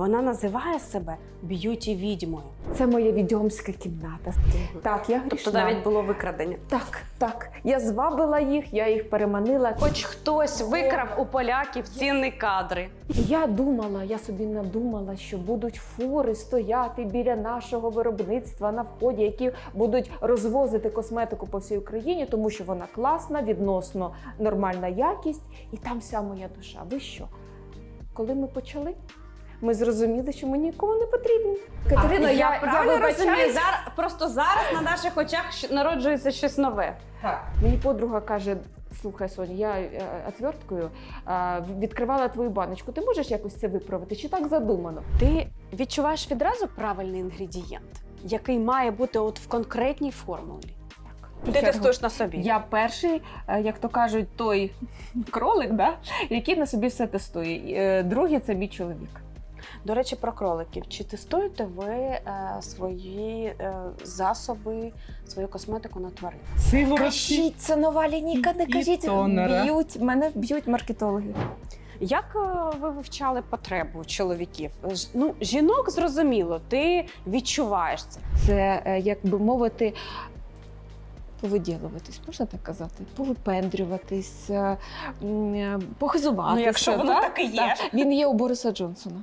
Вона називає себе б'юті відьмою. Це моя відьомська кімната. Так, я грішна. Тобто навіть було викрадення. Так, так. Я звабила їх, я їх переманила. Хоч хтось викрав у поляків цінні кадри. Я думала, я собі надумала, що будуть фури стояти біля нашого виробництва на вході, які будуть розвозити косметику по всій Україні, тому що вона класна, відносно нормальна якість, і там вся моя душа. Ви що? Коли ми почали, ми зрозуміли, що ми нікому не потрібні. Катерина, я, я, правильно розумію, вибачаюсь. зараз, просто зараз на наших очах народжується щось нове. Мені подруга каже: слухай, Соня, я е, отверткою відкривала твою баночку. Ти можеш якось це виправити? Чи так задумано? Ти відчуваєш відразу правильний інгредієнт, який має бути от в конкретній формулі. Ти Я тестуєш на собі. Я перший, е, як то кажуть, той кролик, да? який на собі все тестує. Е, Другий це мій чоловік. До речі, про кроликів. Чи тестуєте ви е, свої е, засоби, свою косметику на тварин? Кажіть, це нова лінійка, не кажіть, тонера. б'ють, мене б'ють маркетологи. Як е, ви вивчали потребу чоловіків? Ну, жінок зрозуміло, ти відчуваєш це. Це, як би мовити, повиділуватись, можна так казати? Повипендрюватись, похизуватися. Ну, якщо воно так? так і є. Так. Він є у Бориса Джонсона.